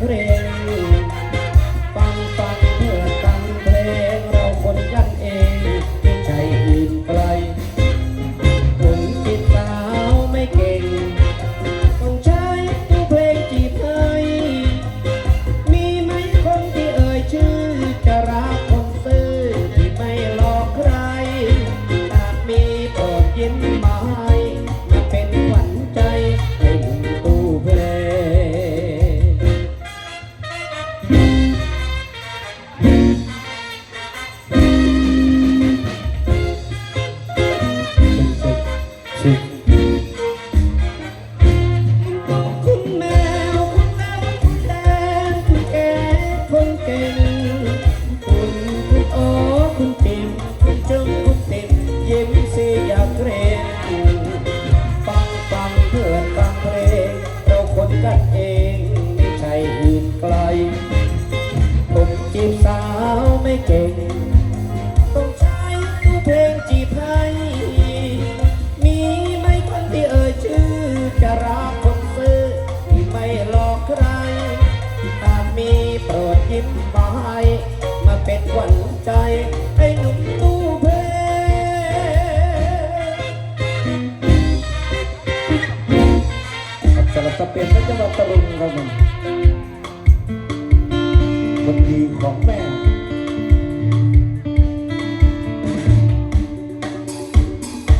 করে กันเองไม่ใช่อื่นไกลผมจีบสาวไม่เก่ง ต้องใช้ตู้เพลงจีบให้มีไหมคนที่เอ่ยชื่อ จะรักคนซื้อที่ไม่หลอกใครถ้ามีโปรดยิ้มมาให้มาเป็นขวัญใจ ให้หนุ่มตู้เสเปนและจังหวัดตรุงครับผมคนดีของแม่